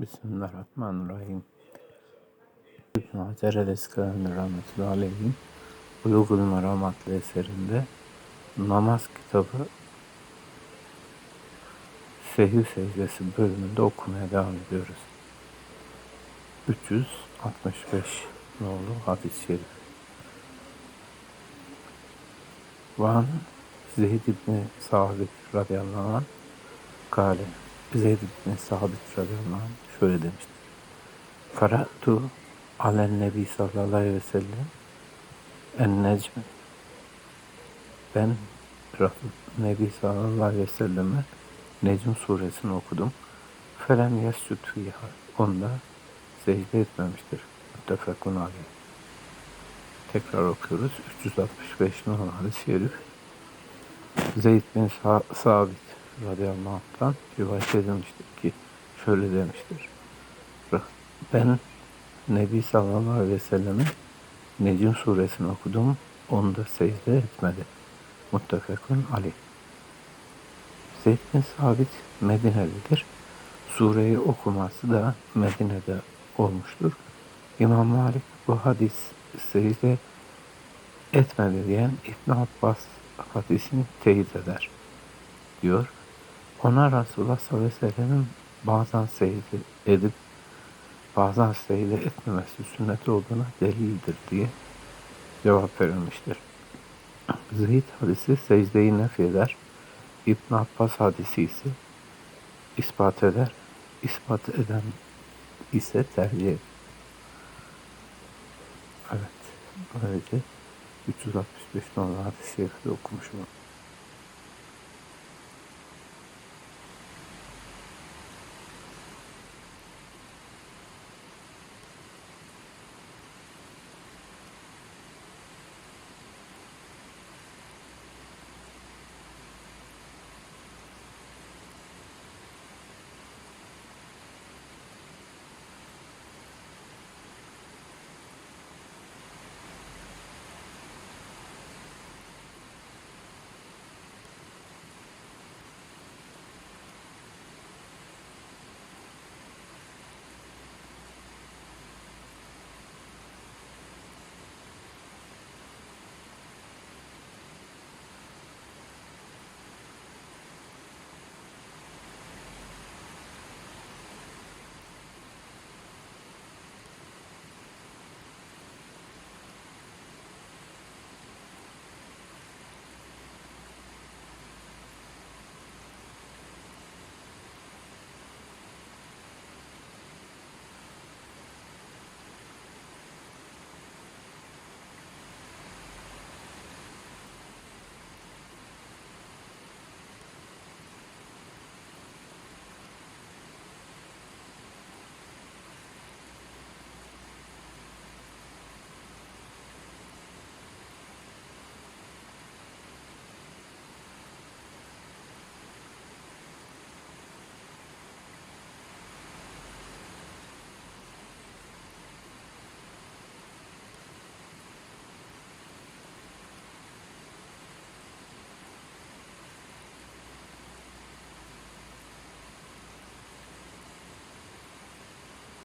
Bismillahirrahmanirrahim. İbn Hacer el-Eskalani rahmetullahi aleyhin Bulugul Meram adlı eserinde namaz kitabı Sehir secdesi bölümünde okumaya devam ediyoruz. 365 nolu hadis-i şerif. Van Zeyd İbni Sabit radıyallahu anh kale Zeyd İbni Sabit radıyallahu anh şöyle demiştir. Karatu alen nebi sallallahu aleyhi ve sellem en necm ben Nebi sallallahu aleyhi ve selleme Necm suresini okudum. Felem yescud fiha. Onda secde etmemiştir. Müttefekun aleyh. Tekrar okuyoruz. 365 numaralı hadis-i şerif. Zeyd bin Sa Sabit radıyallahu anh'tan rivayet edilmiştir ki şöyle demiştir. Ben Nebi sallallahu aleyhi ve sellemin Necm suresini okudum. Onda secde etmedi. Muttefekun aleyh. Zeyd bin Sabit Medine'lidir. Sureyi okuması da Medine'de olmuştur. İmam Malik bu hadis secde etmedi diyen İbn Abbas hadisini teyit eder diyor. Ona Resulullah sallallahu aleyhi ve sellem'in bazen secde edip bazen secde etmemesi sünnet olduğuna delildir diye cevap verilmiştir. Zeyd hadisi secdeyi nef eder. İbn Abbas hadisi ise ispat eder. İspat eden ise tercih. Evet. Böylece 365 numaralı hadis-i okumuşum.